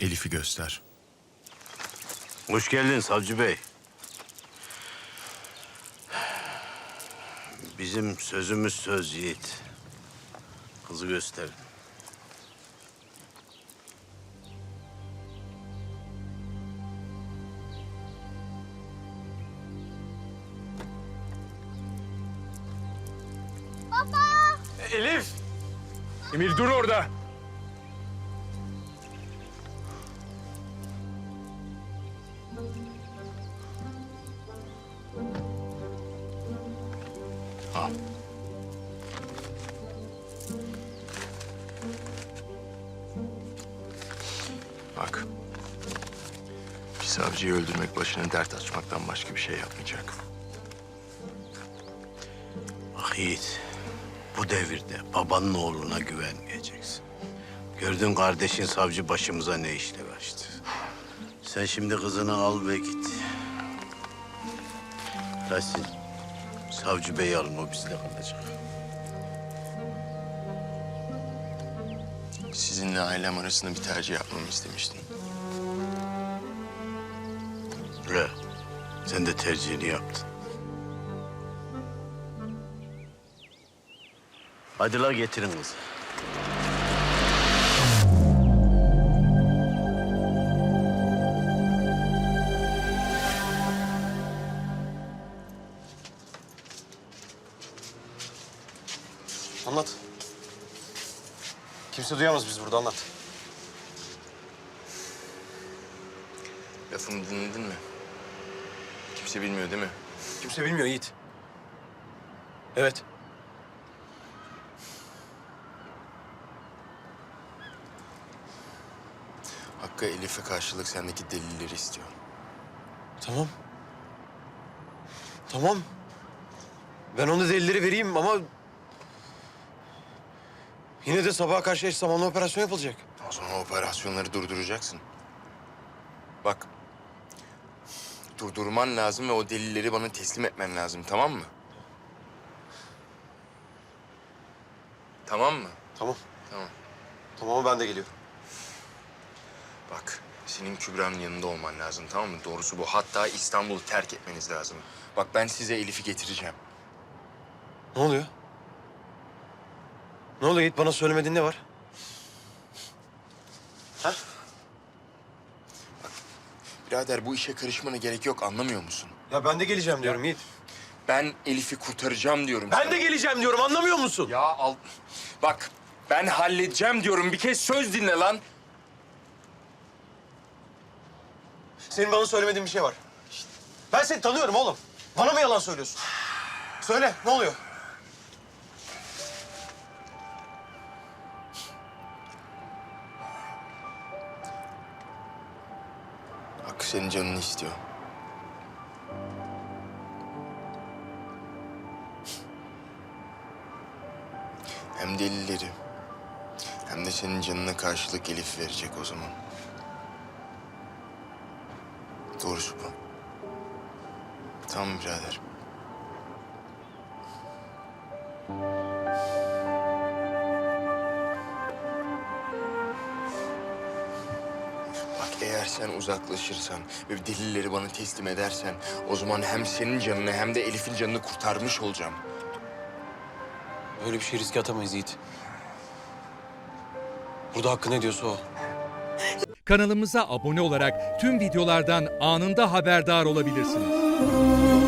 Elif'i göster. Hoş geldin savcı bey. Bizim sözümüz söz yiğit. Kızı gösterin. Elif! Emir dur orada. Al. Bak. Bir savcıyı öldürmek başına dert açmaktan başka bir şey yapmayacak. Bak yiğit, bu devirde babanın oğluna güvenmeyeceksin. Gördün kardeşin savcı başımıza ne işler açtı. Sen şimdi kızını al ve git. Tahsin, savcı bey alın o bizle kalacak. Sizinle ailem arasında bir tercih yapmamı istemiştin. Öyle. Sen de tercihini yaptın. Hadi la getirin kızı. Anlat. Kimse duyamaz biz burada anlat. Lafımı dinledin mi? Kimse bilmiyor değil mi? Kimse bilmiyor Yiğit. Evet. Hakkı Elif'e karşılık sendeki delilleri istiyor. Tamam. Tamam. Ben ona delilleri vereyim ama... Yine de sabaha karşı eş zamanlı operasyon yapılacak. O zaman operasyonları durduracaksın. Bak. Durdurman lazım ve o delilleri bana teslim etmen lazım tamam mı? Tamam mı? Tamam. Tamam. Tamam ben de geliyorum. Bak senin Kübra'nın yanında olman lazım tamam mı? Doğrusu bu. Hatta İstanbul'u terk etmeniz lazım. Bak ben size Elif'i getireceğim. Ne oluyor? Ne oluyor Yiğit? Bana söylemediğin ne var? Ha? Birader bu işe karışmana gerek yok anlamıyor musun? Ya ben de geleceğim diyorum Yiğit. Ben Elif'i kurtaracağım diyorum. Ben sana. de geleceğim diyorum anlamıyor musun? Ya al... Bak ben halledeceğim diyorum. Bir kez söz dinle lan. Senin bana söylemediğin bir şey var. Ben seni tanıyorum oğlum. Bana mı yalan söylüyorsun? Söyle ne oluyor? Senin canını istiyor. Hem delilleri hem de senin canına karşılık Elif verecek o zaman. Doğrusu bu. Tamam birader. Sen uzaklaşırsan ve delilleri bana teslim edersen... ...o zaman hem senin canını hem de Elif'in canını kurtarmış olacağım. Böyle bir şey riske atamayız Yiğit. Burada hakkı ne diyorsa o. Kanalımıza abone olarak tüm videolardan anında haberdar olabilirsiniz.